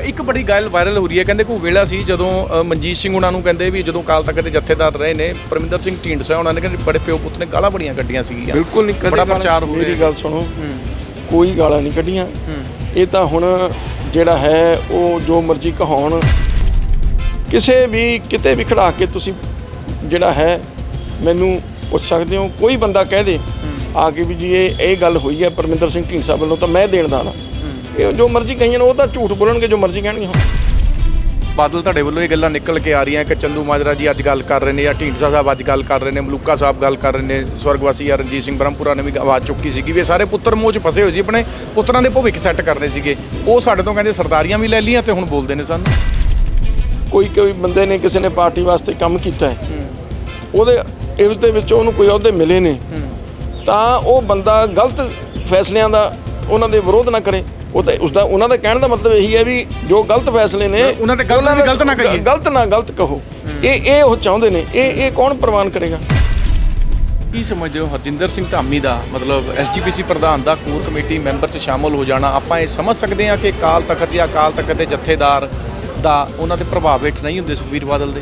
ਇੱਕ ਬੜੀ ਗੱਲ ਵਾਇਰਲ ਹੋ ਰਹੀ ਹੈ। ਕਹਿੰਦੇ ਕੋਈ ਵੇਲਾ ਸੀ ਜਦੋਂ ਅ, ਮਨਜੀਤ ਸਿੰਘ ਉਹਨਾਂ ਨੂੰ ਕਹਿੰਦੇ ਵੀ ਜਦੋਂ ਕਾਲ ਤੱਕ ਦੇ ਜਥੇਦਾਰ ਰਹੇ ਨੇ ਪਰਮਿੰਦਰ ਸਿੰਘ ਢੀਂਡਸਾ ਉਹਨਾਂ ਨੇ ਕਹਿੰਦੇ ਬੜੇ ਪਿਓ ਪੁੱਤ ਨੇ ਗਾਲਾਂ ਬੜੀਆਂ ਕੱਢੀਆਂ ਸੀਗੀਆਂ। ਬਿਲਕੁਲ ਨਹੀਂ ਕਦੇ ਬੜਾ ਗਾਲਾਂ- ਪ੍ਰਚਾਰ ਹੋ ਮੇਰੀ। ਗੱਲ ਸੁਣੋ। ਹੂੰ। ਕੋਈ ਗਾਲਾਂ ਨਹੀਂ ਕੱਢੀਆਂ। ਹੂੰ। ਇਹ ਤਾਂ ਹੁਣ ਜਿਹੜਾ ਹੈ ਉਹ ਜੋ ਮਰਜ਼ੀ ਕਹਾਉਣ। ਕਿਸੇ ਵੀ ਕਿਤੇ ਵੀ ਖੜਾ ਕੇ ਤੁਸੀਂ ਜਿਹੜਾ ਹੈ ਮੈਨੂੰ ਪੁੱਛ ਸਕਦੇ ਹੋ। ਕੋਈ ਬੰਦਾ ਕਹਿ ਦੇ ਆ ਕੇ ਵੀ ਜੀ ਇਹ ਇਹ ਗੱਲ ਹੋਈ ਹੈ ਪਰਮਿੰਦਰ ਸਿੰਘ ਢੀਂਡਸਾ ਵੱਲੋਂ ਤਾਂ ਮੈਂ ਦੇਣ ਦਾ ਨਾ। ਇਹ ਜੋ ਮਰਜ਼ੀ ਕਹੀਆਂ ਨੇ ਉਹ ਤਾਂ ਝੂਠ ਬੋਲਣਗੇ ਜੋ ਮਰਜ਼ੀ ਕਹਿਣਗੇ। ਬਾਦਲ ਤੁਹਾਡੇ ਵੱਲੋਂ ਇਹ ਗੱਲਾਂ ਨਿਕਲ ਕੇ ਆ ਰਹੀਆਂ ਕਿ ਚੰਦੂ ਮਾਜਰਾ ਜੀ ਅੱਜ ਗੱਲ ਕਰ ਰਹੇ ਨੇ ਜਾਂ ਢੀਂਡਸਾ ਸਾਹਿਬ ਅੱਜ ਗੱਲ ਕਰ ਰਹੇ ਨੇ ਮਲੂਕਾ ਸਾਹਿਬ ਗੱਲ ਕਰ ਰਹੇ ਨੇ ਸਵਰਗਵਾਸੀ ਜਾਂ ਰਣਜੀਤ ਸਿੰਘ ਬ੍ਰਹਮਪੁਰਾ ਨੇ ਵੀ ਆਵਾਜ਼ ਚੁੱਕੀ ਸੀਗੀ ਵੀ ਇਹ ਸਾਰੇ ਪੁੱਤਰ ਮੋਹ 'ਚ ਫਸੇ ਹੋਏ ਸੀ ਆਪਣੇ ਪੁੱਤਰਾਂ ਦੇ ਭਵਿੱਖ ਸੈੱਟ ਕਰਨੇ ਸੀਗੇ। ਉਹ ਸਾਡੇ ਤੋਂ ਕਹਿੰਦੇ ਸਰਦਾਰੀਆਂ ਵੀ ਲੈ ਲਈਆਂ ਤੇ ਹੁਣ ਬੋਲਦੇ ਨੇ ਸਾਨੂੰ। ਕੋਈ ਕੋਈ ਬੰਦੇ ਨੇ ਕਿਸੇ ਨੇ ਪਾਰਟੀ ਵਾਸਤੇ ਕੰਮ ਕੀਤਾ ਹੈ। ਉਹਦੇ ਇਸ ਦੇ ਵਿੱਚ ਉਹਨੂੰ ਕੋਈ ਅਹੁਦੇ ਮਿਲੇ ਨੇ। ਤਾਂ ਉਹ ਬੰਦਾ ਗਲਤ ਫੈਸਲਿਆਂ ਦਾ ਉਹਨਾਂ ਦੇ ਵਿਰੋਧ ਨਾ ਕਰੇ। ਉਹ ਤਾਂ ਉਸ ਦਾ ਉਹਨਾਂ ਦਾ ਕਹਿਣ ਦਾ ਮਤਲਬ ਇਹੀ ਹੈ ਵੀ ਜੋ ਗਲਤ ਫੈਸਲੇ ਨੇ ਉਹਨਾਂ ਤੇ ਗਲਤ ਵੀ ਗਲਤ ਨਾ ਕਹੀਏ। ਗਲਤ ਨਾ ਗਲਤ ਕਹੋ। ਇਹ ਇਹ ਉਹ ਚਾਹੁੰਦੇ ਨੇ। ਇਹ ਇਹ ਕੌਣ ਪ੍ਰਵਾਨ ਕਰੇਗਾ? ਕੀ ਸਮਝਦੇ ਹੋ ਹਰਜਿੰਦਰ ਸਿੰਘ ਧਾਮੀ ਦਾ ਮਤਲਬ ਐਸਜੀਪੀਸੀ ਪ੍ਰਧਾਨ ਦਾ ਕੋਰ ਕਮੇਟੀ ਮੈਂਬਰ 'ਚ ਸ਼ਾਮਲ ਹੋ ਜਾਣਾ? ਆਪਾਂ ਇਹ ਸਮਝ ਸਕਦੇ ਹਾਂ ਕਿ ਕਾਲ ਤਖਤ ਜਾਂ ਕਾਲ ਤਖਤ ਦੇ ਜਥੇਦਾਰ ਦਾ ਉਹਨਾਂ ਦੇ ਪ੍ਰਭਾਵ ਹੇਠ ਨਹੀਂ ਹੁੰਦੇ ਸੁਖਬੀਰ ਬਾਦਲ ਦੇ।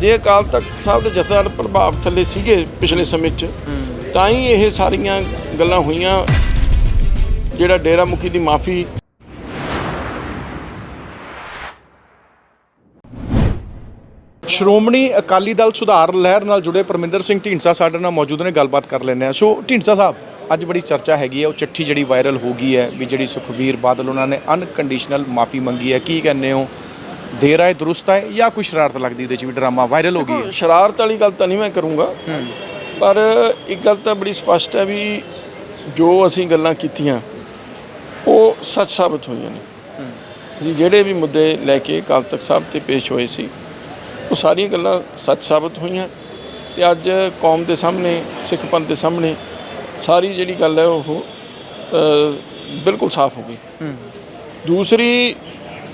ਜੇ ਅਕਾਲ ਤਖਤ ਸਾਹਿਬ ਦੇ ਜਥੇਦਾਰ ਪ੍ਰਭਾਵ ਥੱਲੇ ਸੀਗੇ ਪਿਛਲੇ ਸਮੇਂ 'ਚ ਤਾਂ ਹੀ ਇਹ ਸਾਰੀਆਂ ਗੱਲਾਂ ਹੋਈਆਂ। ਜਿਹੜਾ ਡੇਰਾ ਮੁਖੀ ਦੀ ਮਾਫੀ ਸ਼੍ਰੋਮਣੀ ਅਕਾਲੀ ਦਲ ਸੁਧਾਰ ਲਹਿਰ ਨਾਲ ਜੁੜੇ ਪਰਮਿੰਦਰ ਸਿੰਘ ਢੀਂਡਸਾ ਸਾਡੇ ਨਾਲ ਮੌਜੂਦ ਨੇ ਗੱਲਬਾਤ ਕਰ ਲੈਂਦੇ ਆ ਸੋ ਢੀਂਡਸਾ ਸਾਹਿਬ ਅੱਜ ਬੜੀ ਚਰਚਾ ਹੈਗੀ ਹੈ ਉਹ ਚਿੱਠੀ ਜਿਹੜੀ ਵਾਇਰਲ ਹੋ ਗਈ ਹੈ ਵੀ ਜਿਹੜੀ ਸੁਖਬੀਰ ਬਾਦਲ ਉਹਨਾਂ ਨੇ ਅਨਕੰਡੀਸ਼ਨਲ ਮਾਫੀ ਮੰਗੀ ਹੈ। ਕੀ ਕਹਿੰਦੇ ਹੋ? ਦੇਰ ਆਏ ਦਰੁਸਤ ਹੈ ਜਾਂ ਕੋਈ ਸ਼ਰਾਰਤ ਲੱਗਦੀ ਉਹਦੇ ਚ ਵੀ ਡਰਾਮਾ ਵਾਇਰਲ ਹੋ ਗਈ ਹੈ? ਸ਼ਰਾਰਤ ਵਾਲੀ ਗੱਲ ਤਾਂ ਨਹੀਂ ਮੈਂ ਕਰੂੰਗਾ। ਪਰ ਇੱਕ ਗੱਲ ਤਾਂ ਬੜੀ ਸਪਸ਼ਟ ਹੈ ਵੀ ਜੋ ਅਸੀਂ ਗੱਲਾਂ ਕੀਤੀਆਂ ਉਹ ਸੱਚ ਸਾਬਤ ਹੋਈਆਂ ਨੇ। ਅਸੀਂ ਜਿਹੜੇ ਵੀ ਮੁੱਦੇ ਲੈ ਕੇ ਅਕਾਲ ਤਖਤ ਸਾਹਿਬ ਤੇ ਪੇਸ਼ ਹੋਏ ਸੀ ਉਹ ਸਾਰੀਆਂ ਗੱਲਾਂ ਸੱਚ ਸਾਬਤ ਹੋਈਆਂ ਤੇ ਅੱਜ ਕੌਮ ਦੇ ਸਾਹਮਣੇ ਸਿੱਖ ਪੰਥ ਦੇ ਸਾਹਮਣੇ ਸਾਰੀ ਜਿਹੜੀ ਗੱਲ ਹੈ ਉਹ ਬਿਲਕੁਲ ਸਾਫ਼ ਹੋ ਗਈ। ਦੂਸਰੀ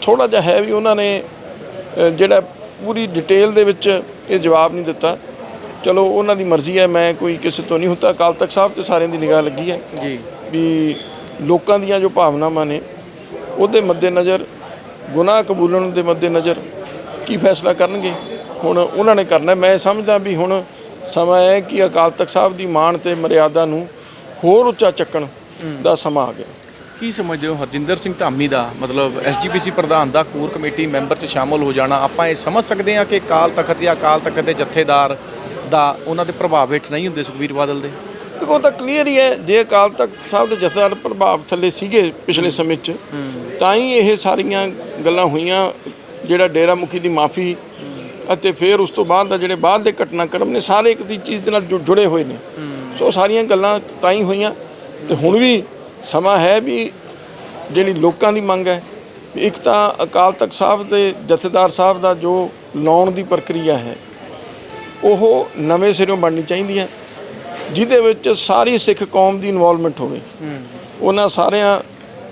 ਥੋੜਾ ਜਿਹਾ ਹੈ ਵੀ ਉਹਨਾਂ ਨੇ ਜਿਹੜਾ ਪੂਰੀ ਡਿਟੇਲ ਦੇ ਵਿੱਚ ਇਹ ਜਵਾਬ ਨਹੀਂ ਦਿੱਤਾ। ਚਲੋ ਉਹਨਾਂ ਦੀ ਮਰਜ਼ੀ ਹੈ ਮੈਂ ਕੋਈ ਕਿਸੇ ਤੋਂ ਨਹੀਂ ਹੁੰਦਾ। ਅਕਾਲ ਤਖਤ ਸਾਹਿਬ ਤੇ ਸਾਰਿਆਂ ਦੀ ਨਿਗਾਹ ਲੱਗੀ ਹੈ ਜੀ। ਵੀ ਲੋਕਾਂ ਦੀਆਂ ਜੋ ਭਾਵਨਾਵਾਂ ਨੇ ਉਹਦੇ ਮੱਦੇਨਜ਼ਰ ਗੁਨਾਹ ਕਬੂਲਣ ਦੇ ਮੱਦੇਨਜ਼ਰ ਕੀ ਫੈਸਲਾ ਕਰਨਗੇ? ਹੁਣ ਉਹਨਾਂ ਨੇ ਕਰਨਾ ਮੈਂ ਸਮਝਦਾ ਵੀ ਹੁਣ ਸਮਾਂ ਹੈ ਕਿ ਅਕਾਲ ਤਖਤ ਸਾਹਿਬ ਦੀ ਮਾਣ ਤੇ ਮਰਿਆਦਾ ਨੂੰ ਹੋਰ ਉੱਚਾ ਚੱਕਣ ਦਾ ਸਮਾਂ ਆ ਗਿਆ। ਕੀ ਸਮਝਦੇ ਹੋ ਹਰਜਿੰਦਰ ਸਿੰਘ ਧਾਮੀ ਦਾ ਮਤਲਬ ਐਸਜੀਪੀਸੀ ਪ੍ਰਧਾਨ ਦਾ ਕੋਰ ਕਮੇਟੀ ਮੈਂਬਰ 'ਚ ਸ਼ਾਮਲ ਹੋ ਜਾਣਾ ਆਪਾਂ ਇਹ ਸਮਝ ਸਕਦੇ ਹਾਂ ਕਿ ਕਾਲ ਤਖਤ ਜਾਂ ਕਾਲ ਤਖਤ ਦੇ ਜਥੇਦਾਰ ਦਾ ਉਹਨਾਂ ਦੇ ਪ੍ਰਭਾਵ ਹੇਠ ਨਹੀਂ ਹੁੰਦੇ ਸੁਖਬੀਰ ਬਾਦਲ ਦੇ? ਦੇਖੋ ਉਹ ਤਾਂ ਕਲੀਅਰ ਹੀ ਹੈ ਜੇ ਅਕਾਲ ਤਖਤ ਸਾਹਿਬ ਦੇ ਜਥੇਦਾਰ ਪ੍ਰਭਾਵ ਥੱਲੇ ਸੀਗੇ ਪਿਛਲੇ ਸਮੇਂ 'ਚ ਤਾਂ ਹੀ ਇਹ ਸਾਰੀਆਂ ਗੱਲਾਂ ਹੋਈਆਂ ਜਿਹੜਾ ਡੇਰਾ ਮੁਖੀ ਦੀ ਮਾਫੀ ਅਤੇ ਫਿਰ ਉਸ ਤੋਂ ਬਾਅਦ ਦਾ ਜਿਹੜੇ ਬਾਅਦ ਦੇ ਘਟਨਾਕ੍ਰਮ ਨੇ ਸਾਰੇ ਇੱਕ ਦੀ ਚੀਜ਼ ਦੇ ਨਾਲ ਜੁ- ਜੁੜੇ ਹੋਏ ਨੇ। ਸੋ ਸਾਰੀਆਂ ਗੱਲਾਂ ਤਾਂ ਹੀ ਹੋਈਆਂ। ਤੇ ਹੁਣ ਵੀ ਸਮਾਂ ਹੈ ਵੀ ਜਿਹੜੀ ਲੋਕਾਂ ਦੀ ਮੰਗ ਹੈ ਵੀ ਇੱਕ ਤਾਂ ਅਕਾਲ ਤਖਤ ਸਾਹਿਬ ਦੇ ਜਥੇਦਾਰ ਸਾਹਿਬ ਦਾ ਜੋ ਲਾਉਣ ਦੀ ਪ੍ਰਕਿਰਿਆ ਹੈ ਉਹ ਨਵੇਂ ਸਿਰੋਂ ਬਣਨੀ ਚਾਹੀਦੀ ਹੈ। ਜਿਹਦੇ ਵਿੱਚ ਸਾਰੀ ਸਿੱਖ ਕੌਮ ਦੀ ਇਨਵੋਲਵਮੈਂਟ ਹੋਵੇ। ਉਹਨਾਂ ਸਾਰਿਆਂ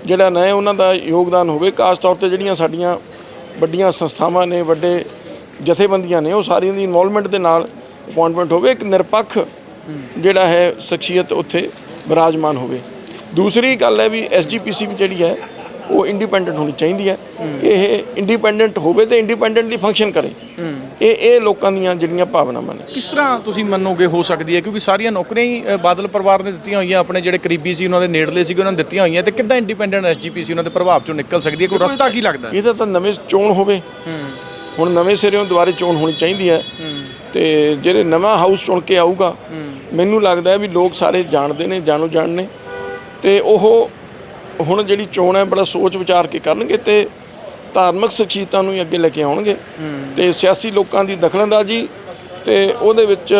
ਜਿਹੜਾ ਨਏ ਉਹਨਾਂ ਦਾ ਯੋਗਦਾਨ ਹੋਵੇ। ਖਾਸ ਤੌਰ ਤੇ ਜਿਹੜੀਆਂ ਸਾਡੀਆਂ ਵੱਡੀਆਂ ਸੰਸਥਾਵਾਂ ਨੇ, ਵੱਡੇ ਜਥੇਬੰਦੀਆਂ ਨੇ, ਉਹ ਸਾਰੀਆਂ ਦੀ ਇਨਵੋਲਵਮੈਂਟ ਦੇ ਨਾਲ ਅਪਾਇੰਟਮੈਂਟ ਹੋਵੇ। ਇੱਕ ਨਿਰਪੱਖ ਜਿਹੜਾ ਹੈ, ਸ਼ਖਸੀਅਤ ਉੱਥੇ ਵਿਰਾਜਮਾਨ ਹੋਵੇ। ਦੂਸਰੀ ਗੱਲ ਹੈ ਵੀ ਐਸਜੀਪੀਸੀ ਵੀ ਜਿਹੜੀ ਹੈ ਉਹ ਇੰਡੀਪੈਂਡੈਂਟ ਹੋਣੀ ਚਾਹੀਦੀ ਹੈ। ਇਹ ਇੰਡੀਪੈਂਡੈਂਟ ਹੋਵੇ ਤੇ ਇੰਡੀਪੈਂਡੈਂਟਲੀ ਫੰਕਸ਼ਨ ਕਰੇ। ਇਹ ਇਹ ਲੋਕਾਂ ਦੀਆਂ ਜਿਹੜੀਆਂ ਭਾਵਨਾਵਾਂ ਨੇ। ਕਿਸ ਤਰ੍ਹਾਂ ਤੁਸੀਂ ਮੰਨੋਗੇ ਹੋ ਸਕਦੀ ਹੈ? ਕਿਉਂਕਿ ਸਾਰੀਆਂ ਨੌਕਰੀਆਂ ਹੀ ਬਾਦਲ ਪਰਿਵਾਰ ਨੇ ਦਿੱਤੀਆਂ ਹੋਈਆਂ ਆਪਣੇ ਜਿਹੜੇ ਕਰੀਬੀ ਸੀ ਉਹਨਾਂ ਦੇ ਨੇੜਲੇ ਸੀਗੇ ਉਹਨਾਂ ਨੇ ਦਿੱਤੀਆਂ ਹੋਈਆਂ ਤੇ ਕਿੱਦਾਂ ਇੰਡੀਪੈਂਡੈਂਟ ਐਸਜੀਪੀਸੀ ਉਹਨਾਂ ਦੇ ਪ੍ਰਭਾਵ ਚੋਂ ਨਿਕਲ ਸਕਦੀ ਹੈ? ਕੋਈ ਰਸਤਾ ਕੀ ਲੱਗਦਾ? ਇਹਦਾ ਤਾਂ ਨਵੇਂ ਚੋਣ ਹੋਵੇ। ਹੁਣ ਨਵੇਂ ਸਿਰਿਓਂ ਦੁਬਾਰੇ ਚੋਣ ਹੋਣੀ ਚਾਹੀਦੀ ਹੈ। ਤੇ ਜਿਹੜੇ ਨਵਾਂ ਹਾਊਸ ਚੁਣ ਕੇ ਆਊਗਾ ਮੈਨੂੰ ਲੱਗਦਾ ਹੈ ਵੀ ਲੋਕ ਸਾਰੇ ਜਾਣਦੇ ਨੇ ਜਾਣੋ ਜਾਣ ਨੇ। ਤੇ ਉਹ ਹੁਣ ਜਿਹੜੀ ਚੋਣ ਹੈ, ਬੜਾ ਸੋਚ ਵਿਚਾਰ ਕੇ ਕਰਨਗੇ ਤੇ ਧਾਰਮਿਕ ਸ਼ਖਸੀਅਤਾਂ ਨੂੰ ਹੀ ਅੱਗੇ ਲੈ ਕੇ ਆਉਣਗੇ। ਤੇ ਸਿਆਸੀ ਲੋਕਾਂ ਦੀ ਦਖਲਅੰਦਾਜ਼ੀ ਤੇ ਉਹਦੇ ਵਿੱਚ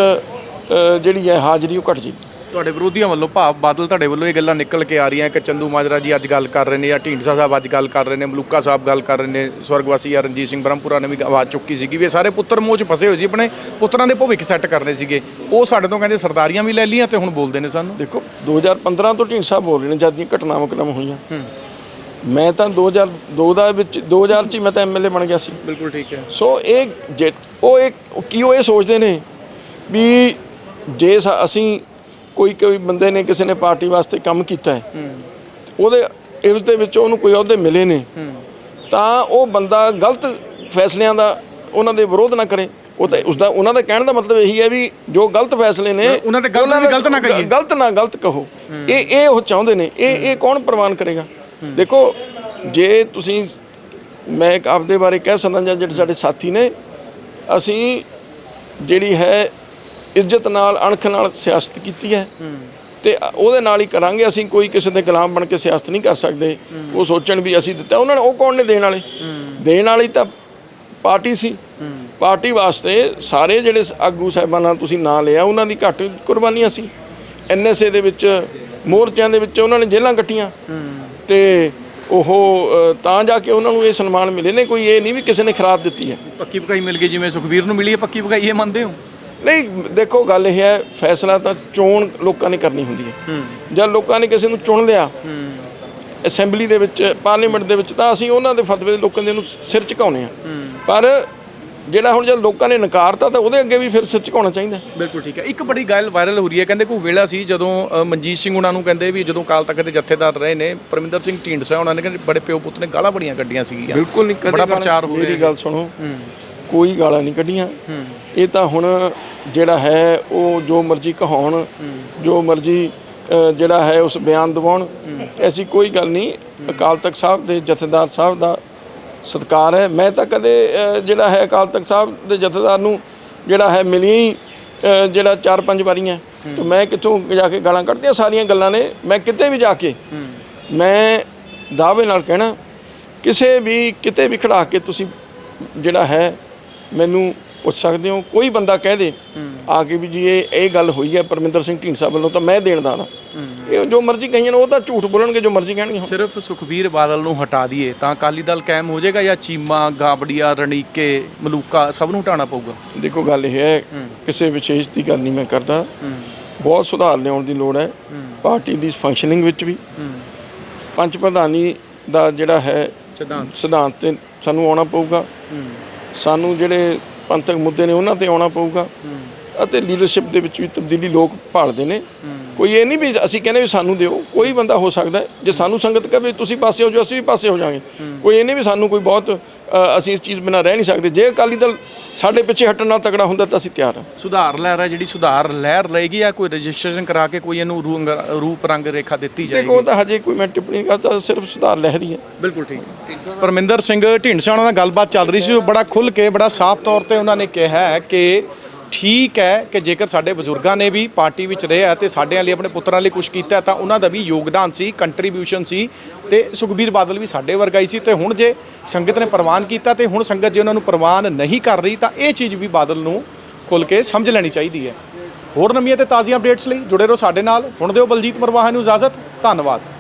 ਜਿਹੜੀ ਹੈ ਹਾਜ਼ਰੀ ਉਹ ਘਟ ਜੀ ਤੁਹਾਡੇ ਵਿਰੋਧੀਆਂ ਵੱਲੋਂ ਭਾਵ ਬਾਦਲ ਤੁਹਾਡੇ ਵੱਲੋਂ ਇਹ ਗੱਲਾਂ ਨਿਕਲ ਕੇ ਆ ਰਹੀਆਂ। ਕਿ ਚੰਦੂ ਮਾਜਰਾ ਜੀ ਅੱਜ ਗੱਲ ਕਰ ਰਹੇ ਨੇ ਜਾਂ ਢੀਂਡਸਾ ਸਾਹਿਬ ਅੱਜ ਗੱਲ ਕਰ ਰਹੇ ਨੇ ਮਲੂਕਾ ਸਾਹਿਬ ਗੱਲ ਕਰ ਰਹੇ ਨੇ ਸਵਰਗਵਾਸੀ ਜਾਂ ਰਣਜੀਤ ਸਿੰਘ ਬ੍ਰਹਮਪੁਰਾ ਨੇ ਵੀ ਆਵਾਜ਼ ਚੁੱਕੀ ਸੀਗੀ ਵੀ ਇਹ ਸਾਰੇ ਪੁੱਤਰ ਮੋਹ 'ਚ ਫਸੇ ਹੋਏ ਸੀ ਆਪਣੇ ਪੁੱਤਰਾਂ ਦੇ ਭਵਿੱਖ ਸੈੱਟ ਕਰਨੇ ਸੀਗੇ। ਉਹ ਸਾਡੇ ਤੋਂ ਕਹਿੰਦੇ ਸਰਦਾਰੀਆਂ ਵੀ ਲੈ ਲਈਆਂ ਤੇ ਹੁਣ ਬੋਲਦੇ ਨੇ ਸਾਨੂੰ। ਦੇਖੋ 2015 ਤੋਂ ਢੀਂਡ ਸਾਹਿਬ ਬੋਲ ਰਹੇ ਨੇ ਜਦ ਦੀਆਂ ਘਟਨਾਵਾਂ ਕਰਮ ਹੋਈਆਂ। ਮੈਂ ਤਾਂ 2002 ਦਾ ਵਿੱਚ 2000 ਚ ਮੈਂ ਤਾਂ ਐਮਐਲਏ ਬਣ ਗਿਆ ਸੀ। ਬਿਲਕੁਲ ਠੀਕ ਹੈ। ਸੋ ਇਹ ਜੇ ਉਹ ਇੱਕ ਕੀ ਉਹ ਇਹ ਸੋਚਦੇ ਨੇ ਵੀ ਜੇ ਅਸੀਂ ਕੋਈ ਕੋਈ ਬੰਦੇ ਨੇ ਕਿਸੇ ਨੇ ਪਾਰਟੀ ਵਾਸਤੇ ਕੰਮ ਕੀਤਾ ਹੈ। ਉਹਦੇ ਇਸ ਦੇ ਵਿੱਚ ਉਹਨੂੰ ਕੋਈ ਅਹੁਦੇ ਮਿਲੇ ਨੇ। ਤਾਂ ਉਹ ਬੰਦਾ ਗਲਤ ਫੈਸਲਿਆਂ ਦਾ ਉਹਨਾਂ ਦੇ ਵਿਰੋਧ ਨਾ ਕਰੇ। ਉਹ ਤਾਂ ਉਸ ਦਾ ਉਹਨਾਂ ਦਾ ਕਹਿਣ ਦਾ ਮਤਲਬ ਇਹੀ ਹੈ ਵੀ ਜੋ ਗਲਤ ਫੈਸਲੇ ਨੇ ਉਹਨਾਂ ਤੇ ਗਲਤ ਨਾ ਕਹੀਏ। ਗਲਤ ਨਾ ਗਲਤ ਕਹੋ। ਇਹ ਇਹ ਉਹ ਚਾਹੁੰਦੇ ਨੇ। ਇਹ ਇਹ ਕੌਣ ਪ੍ਰਵਾਨ ਕਰੇਗਾ? ਦੇਖੋ ਜੇ ਤੁਸੀਂ ਮੈਂ ਇੱਕ ਆਪਦੇ ਬਾਰੇ ਕਹਿ ਸਕਦਾ ਜਾਂ ਜਿਹੜੇ ਸਾਡੇ ਸਾਥੀ ਨੇ ਅਸੀਂ ਜਿਹੜੀ ਹੈ ਇੱਜ਼ਤ ਨਾਲ ਅਣਖ ਨਾਲ ਸਿਆਸਤ ਕੀਤੀ ਹੈ। ਤੇ ਉਹਦੇ ਨਾਲ ਹੀ ਕਰਾਂਗੇ ਅਸੀਂ ਕੋਈ ਕਿਸੇ ਦੇ ਗੁਲਾਮ ਬਣ ਕੇ ਸਿਆਸਤ ਨਹੀਂ ਕਰ ਸਕਦੇ। ਉਹ ਸੋਚਣ ਵੀ ਅਸੀਂ ਦਿੱਤਾ ਉਹਨਾਂ ਨੇ ਉਹ ਕੌਣ ਨੇ ਦੇਣ ਵਾਲੇ? ਦੇਣ ਵਾਲੀ ਤਾਂ ਪਾਰਟੀ ਸੀ। ਪਾਰਟੀ ਵਾਸਤੇ ਸਾਰੇ ਜਿਹੜੇ ਆਗੂ ਸਾਹਿਬਾਨਾਂ ਤੁਸੀਂ ਨਾਂ ਲਿਆ ਉਹਨਾਂ ਦੀ ਘੱਟ ਕੁਰਬਾਨੀਆਂ ਸੀ। ਐਨਐਸਏ ਦੇ ਵਿੱਚ ਮੋਰਚਿਆਂ ਦੇ ਵਿੱਚ ਉਹਨਾਂ ਨੇ ਜੇਲ੍ਹਾਂ ਕੱਟੀਆਂ। ਤੇ ਉਹ ਤਾਂ ਜਾ ਕੇ ਉਹਨਾਂ ਨੂੰ ਇਹ ਸਨਮਾਨ ਮਿਲੇ ਨੇ ਕੋਈ ਇਹ ਨਹੀਂ ਵੀ ਕਿਸੇ ਨੇ ਖਰਾਬ ਦਿੱਤੀ ਹੈ। ਪੱਕੀ ਪਕਾਈ ਮਿਲ ਗਈ ਜਿਵੇਂ ਸੁਖਬੀਰ ਨੂੰ ਮਿਲੀ ਹੈ ਪੱਕੀ ਪਕਾਈ ਇਹ ਮੰਨਦੇ ਹੋ? ਨਹੀਂ ਦੇਖੋ ਗੱਲ ਇਹ ਹੈ ਫੈਸਲਾ ਤਾਂ ਚੋਣ ਲੋਕਾਂ ਨੇ ਕਰਨੀ ਹੁੰਦੀ ਹੈ। ਜਦ ਲੋਕਾਂ ਨੇ ਕਿਸੇ ਨੂੰ ਚੁਣ ਲਿਆ ਅਸੈਂਬਲੀ ਦੇ ਵਿੱਚ ਪਾਰਲੀਮੈਂਟ ਦੇ ਵਿੱਚ ਤਾਂ ਅਸੀਂ ਉਹਨਾਂ ਦੇ ਫਤਵੇ ਦੇ ਲੋਕਾਂ ਦੇ ਨੂੰ ਸਿਰ ਝੁਕਾਉਨੇ ਆ ਪਰ ਜਿਹੜਾ ਹੁਣ ਜਦ ਲੋਕਾਂ ਨੇ ਨਕਾਰਤਾ ਤਾਂ ਉਹਦੇ ਅੱਗੇ ਵੀ ਫਿਰ ਸਿਰ ਝੁਕਾਉਣਾ ਚਾਹੀਦਾ ਬਿਲਕੁਲ ਠੀਕ ਹੈ। ਇੱਕ ਬੜੀ ਗੱਲ ਵਾਇਰਲ ਹੋ ਰਹੀ ਹੈ ਕਹਿੰਦੇ ਕੋਈ ਵੇਲਾ ਸੀ ਜਦੋਂ ਮਨਜੀਤ ਸਿੰਘ ਉਹਨਾਂ ਨੂੰ ਕਹਿੰਦੇ ਵੀ ਜਦੋਂ ਕਾਲ ਤੱਕ ਦੇ ਜਥੇਦਾਰ ਰਹੇ ਨੇ ਪਰਮਿੰਦਰ ਸਿੰਘ ਢੀਂਡਸਾ ਉਹਨਾਂ ਨੇ ਕਹਿੰਦੇ ਬੜੇ ਪਿਓ ਪੁੱਤ ਨੇ ਗਾਲਾਂ ਬੜੀਆਂ ਕੱਢੀਆਂ ਸੀਗੀਆਂ। ਬਿਲਕੁਲ ਨਹੀਂ ਕਦੇ ਬੜਾ ਪ੍ਰਚਾਰ ਹੋ ਰਿਹਾ ਮੇਰੀ ਗੱਲ ਸੁਣੋ। ਕੋਈ ਗਾਲਾਂ ਨਹੀਂ ਕੱਢੀਆਂ। ਇਹ ਤਾਂ ਹੁਣ ਜਿਹੜਾ ਹੈ ਉਹ ਜੋ ਮਰਜ਼ੀ ਕਹਾਉਣ ਜੋ ਮਰਜ਼ੀ ਜਿਹੜਾ ਹੈ ਉਸ ਬਿਆਨ ਦਿਵਾਉਣ। ਐਸੀ ਕੋਈ ਗੱਲ ਨਹੀਂ। ਅਕਾਲ ਤਖਤ ਸਾਹਿਬ ਦੇ ਜਥੇਦਾਰ ਸਾਹਿਬ ਦਾ ਸਤਿਕਾਰ ਹੈ। ਮੈਂ ਤਾਂ ਕਦੇ ਜਿਹੜਾ ਹੈ ਅਕਾਲ ਤਖਤ ਸਾਹਿਬ ਦੇ ਜਥੇਦਾਰ ਨੂੰ ਜਿਹੜਾ ਹੈ ਮਿਲੀ ਹੀ, ਜਿਹੜਾ ਚਾਰ ਪੰਜ ਵਾਰੀਆਂ ਤੇ ਮੈਂ ਕਿੱਥੋਂ ਜਾ ਕੇ ਗਾਲਾਂ ਕੱਢਦੀਆਂ? ਸਾਰੀਆਂ ਗੱਲਾਂ ਨੇ। ਮੈਂ ਕਿਤੇ ਵੀ ਜਾ ਕੇ ਮੈਂ ਦਾਅਵੇ ਨਾਲ ਕਹਿਣਾ ਕਿਸੇ ਵੀ ਕਿਤੇ ਵੀ ਖੜਾ ਕੇ ਤੁਸੀਂ ਜਿਹੜਾ ਹੈ ਮੈਨੂੰ ਪੁੱਛ ਸਕਦੇ ਹੋ ਕੋਈ ਬੰਦਾ ਕਹਿ ਦੇ ਆ ਕੇ ਵੀ ਜੀ ਇਹ ਇਹ ਗੱਲ ਹੋਈ ਹੈ ਪਰਮਿੰਦਰ ਸਿੰਘ ਢੀਂਡਸਾ ਵੱਲੋਂ ਤਾਂ ਮੈਂ ਦੇਣਦਾਰ ਹਾਂ। ਇਹ ਜੋ ਮਰਜ਼ੀ ਕਹੀਏ ਉਹ ਤਾਂ ਝੂਠ ਬੋਲਣਗੇ ਜੋ ਮਰਜ਼ੀ ਕਹਿਣਗੇ। ਸਿਰਫ ਸੁਖਬੀਰ ਬਾਦਲ ਨੂੰ ਹਟਾ ਦਈਏ ਤਾਂ ਅਕਾਲੀ ਦਲ ਕਾਇਮ ਹੋ ਜਾਏਗਾ ਜਾਂ ਚੀਮਾ ਗਾਬੜੀਆ ਰਣੀਕੇ ਮਲੂਕਾ ਸਭ ਨੂੰ ਹਟਾਉਣਾ ਪਊਗਾ? ਦੇਖੋ ਗੱਲ ਇਹ ਹੈ ਕਿਸੇ ਵਿਸ਼ੇਸ਼ ਦੀ ਗੱਲ ਨਹੀਂ ਮੈਂ ਕਰਦਾ। ਬਹੁਤ ਸੁਧਾਰ ਲਿਆਉਣ ਦੀ ਲੋੜ ਹੈ। ਪਾਰਟੀ ਦੀ ਫੰਕਸ਼ਨਿੰਗ ਵਿੱਚ ਵੀ। ਪੰਜ ਪ੍ਰਧਾਨੀ ਦਾ ਜਿਹੜਾ ਹੈ ਸਿਧਾਂਤ। ਸਿਧਾਂਤ ਤੇ ਸਾਨੂੰ ਆਉਣਾ ਪਊਗਾ। ਸਾਨੂੰ ਜਿਹੜੇ ਪੰਥਕ ਮੁੱਦੇ ਨੇ, ਉਹਨਾਂ ਤੇ ਆਉਣਾ ਪਊਗਾ। ਅਤੇ ਲੀਡਰਸ਼ਿਪ ਦੇ ਵਿੱਚ ਵੀ ਤਬਦੀਲੀ ਲੋਕ ਭਾਲਦੇ ਨੇ। ਕੋਈ ਇਹ ਨਹੀਂ ਵੀ ਅਸੀਂ ਕਹਿੰਦੇ ਵੀ ਸਾਨੂੰ ਦਿਓ। ਕੋਈ ਬੰਦਾ ਹੋ ਸਕਦਾ ਜੇ ਸਾਨੂੰ ਸੰਗਤ ਕਹੇ ਤੁਸੀਂ ਪਾਸੇ ਹੋ ਜਾਓ, ਅਸੀਂ ਵੀ ਪਾਸੇ ਹੋ ਜਾਾਂਗੇ ਕੋਈ ਇਹ ਨਹੀਂ ਵੀ ਸਾਨੂੰ ਕੋਈ ਬਹੁਤ ਅਸੀਂ ਇਸ ਚੀਜ਼ ਬਿਨਾਂ ਰਹਿ ਨਹੀਂ ਸਕਦੇ। ਜੇ ਅਕਾਲੀ ਦਲ ਸਾਡੇ ਪਿੱਛੇ ਹਟਣ ਨਾਲ ਤਗੜਾ ਹੁੰਦਾ ਤਾਂ ਅਸੀਂ ਤਿਆਰ ਹਾਂ। ਸੁਧਾਰ ਲਹਿਰ ਹੈ ਜਿਹੜੀ ਸੁਧਾਰ ਲਹਿਰ ਲਏਗੀ ਜਾਂ ਕੋਈ ਰਜਿਸਟ੍ਰੇਸ਼ਨ ਕਰਾ ਕੇ ਕੋਈ ਇਹਨੂੰ ਰੂੰਗ- ਰੂਪ ਰੰਗ ਰੇਖਾ ਦਿੱਤੀ ਜਾਏਗੀ? ਦੇਖੋ ਉਹ ਤਾਂ ਹਜੇ ਕੋਈ ਮੈਂ ਟਿੱਪਣੀ ਕਰਦਾ ਸਿਰਫ ਸੁਧਾਰ ਲਹਿਰੀ ਹੈ ਬਿਲਕੁਲ ਠੀਕ। ਪਰਮਿੰਦਰ ਸਿੰਘ ਢੀਂਡਸਾ ਉਹਨਾਂ ਨਾਲ ਗੱਲਬਾਤ ਚੱਲ ਰਹੀ ਸੀ ਉਹ ਬੜਾ ਖੁੱਲ ਕੇ ਬੜਾ ਸਾਫ਼ ਤੌਰ ਤੇ ਉਹਨਾਂ ਨੇ ਕਿਹਾ ਹੈ ਕਿ ਠੀਕ ਹੈ ਕਿ ਜੇਕਰ ਸਾਡੇ ਬਜ਼ੁਰਗਾਂ ਨੇ ਵੀ ਪਾਰਟੀ ਵਿੱਚ ਰਿਹਾ ਤੇ ਸਾਡਿਆਂ ਲਈ, ਆਪਣੇ ਪੁੱਤਰਾਂ ਲਈ ਕੁਝ ਕੀਤਾ ਤਾਂ ਉਹਨਾਂ ਦਾ ਵੀ ਯੋਗਦਾਨ ਸੀ ਕੰਟਰੀਬਿਊਸ਼ਨ ਸੀ ਤੇ ਸੁਖਬੀਰ ਬਾਦਲ ਵੀ ਸਾਡੇ ਵਰਗਾ ਹੀ ਸੀ ਤੇ ਹੁਣ ਜੇ ਸੰਗਤ ਨੇ ਪ੍ਰਵਾਨ ਕੀਤਾ ਤੇ ਹੁਣ ਸੰਗਤ ਜੇ ਉਹਨਾਂ ਨੂੰ ਪ੍ਰਵਾਨ ਨਹੀਂ ਕਰ ਰਹੀ, ਤਾਂ ਇਹ ਚੀਜ਼ ਵੀ ਬਾਦਲ ਨੂੰ ਖੁੱਲ ਕੇ ਸਮਝ ਲੈਣੀ ਚਾਹੀਦੀ ਹੈ। ਹੋਰ ਨਵੀਆਂ ਤੇ ਤਾਜ਼ੀਆਂ ਅਪਡੇਟਸ ਲਈ ਜੁੜੇ ਰਹੋ ਸਾਡੇ ਨਾਲ। ਹੁਣ ਦਿਓ ਬਲਜੀਤ ਮਰਵਾਹਾ ਨੂੰ ਇਜਾਜ਼ਤ। ਧੰਨਵਾਦ।